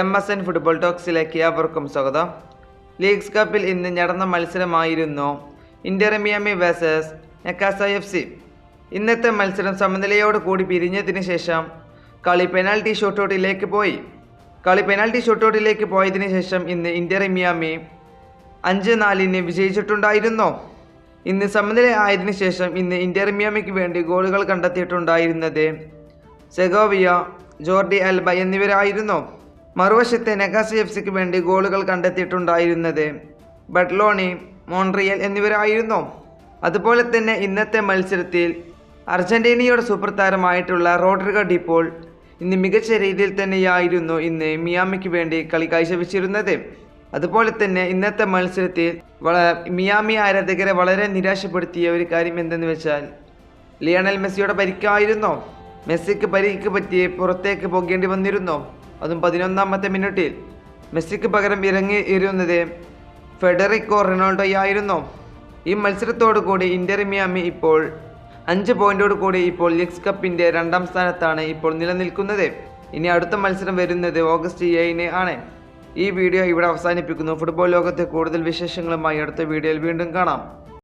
M S N football ടോക്സിലേക്ക് അവർക്കും സ്വാഗതം. ലീഗ്സ് കപ്പിൽ ഇന്ന് നടന്ന മത്സരമായിരുന്നു inter Miami versus Necaxa F C. ഇന്നത്തെ മത്സരം സമനിലയോട് കൂടി പിരിഞ്ഞതിന് ശേഷം കളി പെനാൽറ്റി ഷൂട്ടൗട്ടിലേക്ക് പോയി. കളി പെനാൽറ്റി ഷൂട്ടൗട്ടിലേക്ക് പോയതിനു ശേഷം ഇന്ന് ഇന്റർ മിയാമി അഞ്ച് നാലിന് വിജയിച്ചിട്ടുണ്ടായിരുന്നു. ഇന്ന് സമനില ആയതിനു ശേഷം ഇന്ന് ഇന്റർ മിയാമിക്ക് വേണ്ടി ഗോളുകൾ കണ്ടെത്തിയിട്ടുണ്ടായിരുന്നത് സെഗോവിയ ജോർഡി അൽബ എന്നിവരായിരുന്നു. മറുവശത്തെ നെഗാസി എഫ് സിക്ക് വേണ്ടി ഗോളുകൾ കണ്ടെത്തിയിട്ടുണ്ടായിരുന്നത് ബട്ട്ലോണി മോൺട്രിയൽ എന്നിവരായിരുന്നു. അതുപോലെ തന്നെ ഇന്നത്തെ മത്സരത്തിൽ അർജന്റീനയുടെ സൂപ്പർ താരമായിട്ടുള്ള റോഡ്രിഗ ഡിപ്പോൾ ഇന്ന് മികച്ച രീതിയിൽ തന്നെയായിരുന്നു ഇന്ന് മിയാമിക്ക് വേണ്ടി കളി കാഴ്ചവെച്ചിരുന്നത്. അതുപോലെ തന്നെ ഇന്നത്തെ മത്സരത്തിൽ വള മിയാമി ആരാധകരെ വളരെ നിരാശപ്പെടുത്തിയ ഒരു കാര്യം എന്തെന്ന് വെച്ചാൽ ലിയണൽ മെസ്സിയുടെ പരിക്കായിരുന്നോ. മെസ്സിക്ക് പരിക്ക് പറ്റി പുറത്തേക്ക് പോകേണ്ടി വന്നിരുന്നു. അതും പതിനൊന്നാമത്തെ മിനിറ്റിൽ. മെസ്സിക്ക് പകരം ഇറങ്ങി ഇരുന്നത് ഫെഡറിക്കോ റൊണാൾഡോയായിരുന്നു. ഈ മത്സരത്തോടു കൂടി ഇന്റർ മിയാമി ഇപ്പോൾ അഞ്ച് പോയിന്റോട് കൂടി ഇപ്പോൾ ലീഗ്സ് കപ്പിന്റെ രണ്ടാം സ്ഥാനത്താണ് ഇപ്പോൾ നിലനിൽക്കുന്നത്. ഇനി അടുത്ത മത്സരം വരുന്നത് ഓഗസ്റ്റ് ഏഴിന് ആണ്. ഈ വീഡിയോ ഇവിടെ അവസാനിപ്പിക്കുന്നു. ഫുട്ബോൾ ലോകത്തെ കൂടുതൽ വിശേഷങ്ങളുമായി അടുത്ത വീഡിയോയിൽ വീണ്ടും കാണാം.